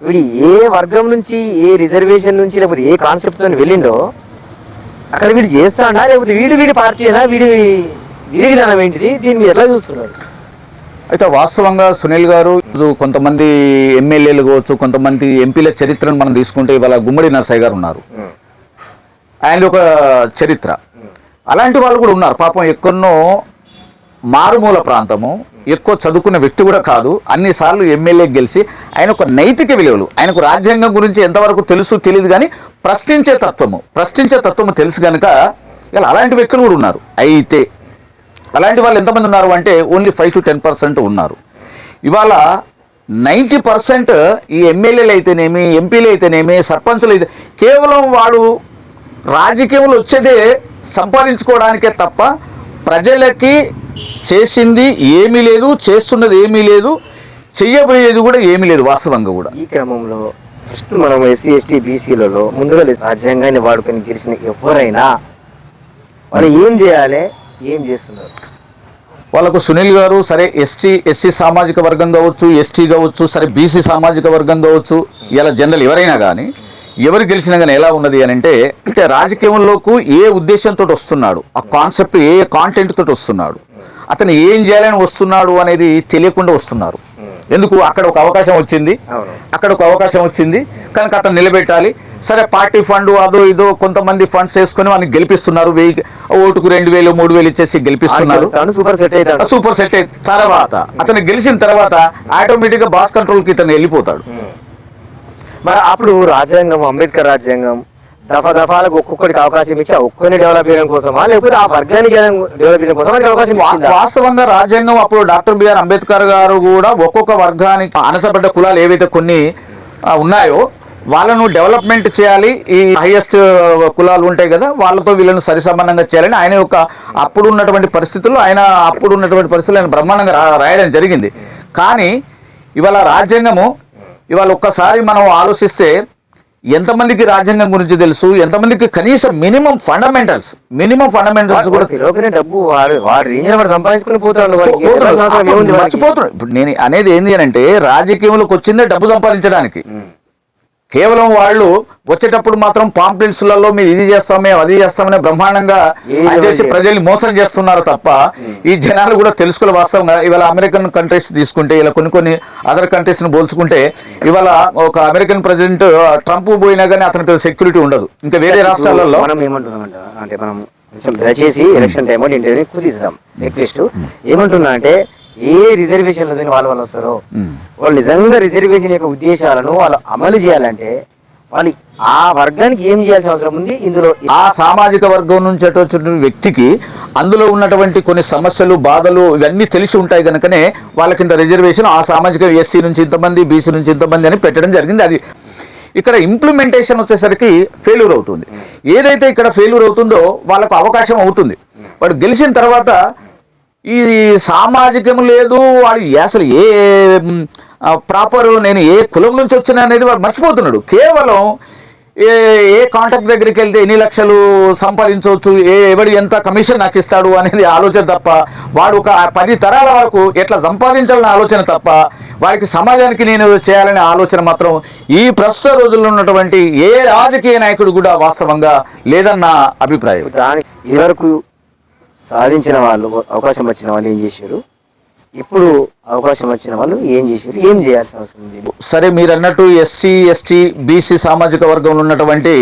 వీడు ఏ వర్గం నుంచి ఏ రిజర్వేషన్ నుంచి లేకపోతే ఏ కాన్సెప్ట్తో వెళ్ళిండో అక్కడ వీడు చేస్తాడా లేకపోతే వీడు వీడి పార్టీనా వీడి వీడి విధానం ఏంటిది? దీన్ని మీరు ఎట్లా చూస్తున్నారు? అయితే వాస్తవంగా సునీల్ గారు కొంతమంది ఎమ్మెల్యేలు కావచ్చు కొంతమంది ఎంపీల చరిత్రను మనం తీసుకుంటే ఇవాళ గుమ్మడి నరసయ్య గారు ఉన్నారు. ఆయన ఒక చరిత్ర. అలాంటి వాళ్ళు కూడా ఉన్నారు. పాపం ఎక్కడో మారుమూల ప్రాంతము ఎక్కువ చదువుకున్న వ్యక్తి కూడా కాదు. అన్నిసార్లు ఎమ్మెల్యే గెలిచి ఆయన ఒక నైతిక విలువలు ఆయనకు రాజ్యాంగం గురించి ఎంతవరకు తెలుసు తెలియదు కానీ ప్రశ్నించే తత్వము ప్రశ్నించే తత్వము తెలుసు కనుక ఇలా అలాంటి వ్యక్తులు కూడా ఉన్నారు. అయితే అలాంటి వాళ్ళు ఎంతమంది ఉన్నారు అంటే only five to ten percent ఉన్నారు. ఇవాళ నైంటీ పర్సెంట్ ఈ ఎమ్మెల్యేలు అయితేనేమి ఎంపీలు అయితేనేమి సర్పంచులు అయితే కేవలం వాడు రాజకీయంలో వచ్చేదే సంపాదించుకోవడానికే తప్ప ప్రజలకి చేసింది ఏమీ లేదు చేస్తున్నది ఏమీ లేదు చెయ్యబోయేది కూడా ఏమీ లేదు వాస్తవంగా కూడా. ఈ క్రమంలో ఫస్ట్ మనం ఎస్సీ ఎస్టీ బీసీలలో ముందుగా రాజ్యాంగాన్ని వాడుకొని గెలిచిన ఎవరైనా వాళ్ళు ఏం చేయాలి ఏం చేస్తున్నారు? వాళ్ళకు సునీల్ గారు సరే ఎస్టీ ఎస్సీ సామాజిక వర్గం కావచ్చు ఎస్టీ కావచ్చు సరే బీసీ సామాజిక వర్గం కావచ్చు ఇలా జనరల్ ఎవరైనా కానీ ఎవరు గెలిచినా కానీ ఎలా ఉన్నది అని అంటే అంటే రాజకీయంలోకి ఏ ఉద్దేశంతో వస్తున్నాడు ఆ కాన్సెప్ట్ ఏ కాంటెంట్ తోటి వస్తున్నాడు అతను ఏం చేయాలని వస్తున్నాడు అనేది తెలియకుండా వస్తున్నారు. ఎందుకు? అక్కడ ఒక అవకాశం వచ్చింది. అక్కడ ఒక అవకాశం వచ్చింది. కనుక అతను నిలబెట్టాలి. సరే పార్టీ ఫండ్ అదో ఇదో కొంతమంది ఫండ్స్ వేసుకొని వాళ్ళని గెలిపిస్తున్నారు. వెయ్యి ఓటుకు రెండు వేలు మూడు వేలు ఇచ్చేసి గెలిపిస్తున్నారు. సూపర్ సెట్ అవుతాడు. సూపర్ సెట్ అయిన తర్వాత అతను గెలిచిన తర్వాత ఆటోమేటిక్గా బాస్ కంట్రోల్కి ఇతను వెళ్ళిపోతాడు. మరి అప్పుడు రాజ్యాంగం అంబేద్కర్ రాజ్యాంగం దఫా దఫాలకు ఒక్కొక్కడికి అవకాశం ఇచ్చి ఆ ఒక్కరిని డెవలప్ చేయడం కోసమా? లేకపోతే ఆ వర్గానికి డెవలప్ చేయడం కోసం అవకాశం? వాస్తవంగా రాజ్యాంగం అప్పుడు డాక్టర్ బిఆర్ అంబేద్కర్ గారు కూడా ఒక్కొక్క వర్గానికి అణచబడ్డ కులాలు ఏవైతే కొన్ని ఉన్నాయో వాళ్ళను డెవలప్మెంట్ చేయాలి. ఈ హైయెస్ట్ కులాలు ఉంటాయి కదా వాళ్ళతో వీళ్ళను సరిసమానంగా చేయాలని ఆయన యొక్క అప్పుడు ఉన్నటువంటి పరిస్థితుల్లో ఆయన అప్పుడు ఉన్నటువంటి పరిస్థితుల్లో ఆయన బ్రహ్మాండంగా రాయడం జరిగింది. కానీ ఇవాళ రాజ్యాంగము ఇవాళ ఒక్కసారి మనం ఆలోచిస్తే ఎంతమందికి రాజ్యాంగం గురించి తెలుసు? ఎంతమందికి కనీసం మినిమం ఫండమెంటల్స్ మినిమం ఫండమెంటల్స్ కూడా డబ్బు సంపాదించుకుని పోతాడు? మర్చిపోతున్నాడు. ఇప్పుడు నేను అనేది ఏంది అని అంటే రాజకీయంలోకి వచ్చిందే డబ్బు సంపాదించడానికి. కేవలం వాళ్ళు వచ్చేటప్పుడు మాత్రం పాంప్లెట్స్లలో మీరు ఇది చేస్తాం మేము అది చేస్తామని బ్రహ్మాండంగా అని చేసి ప్రజల్ని మోసం చేస్తున్నారు తప్ప ఈ జనాలు కూడా తెలుసుకోలే వాస్తవంగా ఇవాళ అమెరికన్ కంట్రీస్ తీసుకుంటే ఇలా కొన్ని కొన్ని అదర్ కంట్రీస్ని పోల్చుకుంటే ఇవాళ ఒక అమెరికన్ ప్రెసిడెంట్ ట్రంప్ పోయినా కానీ అతని పేరు సెక్యూరిటీ ఉండదు. ఇంకా వేరే రాష్ట్రాలలో మనం ఏమంటున్నామంట అంటే మనం కొంచెం దయచేసి ఎలక్షన్ టైం ఇంటర్వ్యూ కుదిస్తాం. రిక్వెస్ట్ ఏమంటున్నా అంటే ఏ రిజర్వేషన్ లేదని వాళ్ళు వాళ్ళు వస్తారో? వాళ్ళు నిజంగా రిజర్వేషన్ యొక్క ఉద్దేశాలను వాళ్ళు అమలు చేయాలంటే వాళ్ళు ఆ వర్గానికి ఏం చేయాల్సిన అవసరం ఉంది? ఇందులో ఆ సామాజిక వర్గం నుంచి వచ్చిన వ్యక్తికి అందులో ఉన్నటువంటి కొన్ని సమస్యలు బాధలు ఇవన్నీ తెలిసి ఉంటాయి కనుకనే వాళ్ళకి ఇంత రిజర్వేషన్ ఆ సామాజిక ఎస్సీ నుంచి ఇంతమంది బీసీ నుంచి ఇంతమంది అని పెట్టడం జరిగింది. అది ఇక్కడ ఇంప్లిమెంటేషన్ వచ్చేసరికి ఫెయిల్యూర్ అవుతుంది. ఏదైతే ఇక్కడ ఫెయిల్యూర్ అవుతుందో వాళ్ళకు అవకాశం అవుతుంది. వాడు గెలిచిన తర్వాత ఈ సామాజికం లేదు వాడు అసలు ఏ ప్రాపర్ నేను ఏ కులం నుంచి వచ్చిన అనేది వాడు మర్చిపోతున్నాడు. కేవలం ఏ ఏ కాంటాక్ట్ దగ్గరికి వెళ్తే ఎన్ని లక్షలు సంపాదించవచ్చు ఏ ఎవడు ఎంత కమిషన్ నాకు ఇస్తాడు అనేది ఆలోచన తప్ప వాడు ఒక పది తరాల వరకు ఎట్లా సంపాదించాలనే ఆలోచన తప్ప వాడికి సమాజానికి నేను చేయాలనే ఆలోచన మాత్రం ఈ ప్రస్తుత రోజుల్లో ఉన్నటువంటి ఏ రాజకీయ నాయకుడు కూడా వాస్తవంగా లేదన్న అభిప్రాయం. దానికి ఇవరకు సాధించిన వాళ్ళు అవకాశం వచ్చిన వాళ్ళు ఏం చేశారు? ఇప్పుడు అవకాశం వచ్చిన వాళ్ళు ఏం చేశారు? ఏం చేయాల్సిన అవసరం ఉంది? సరే మీరు అన్నట్టు ఎస్సీ ఎస్టీ బీసీ సామాజిక వర్గంలో ఉన్నటువంటి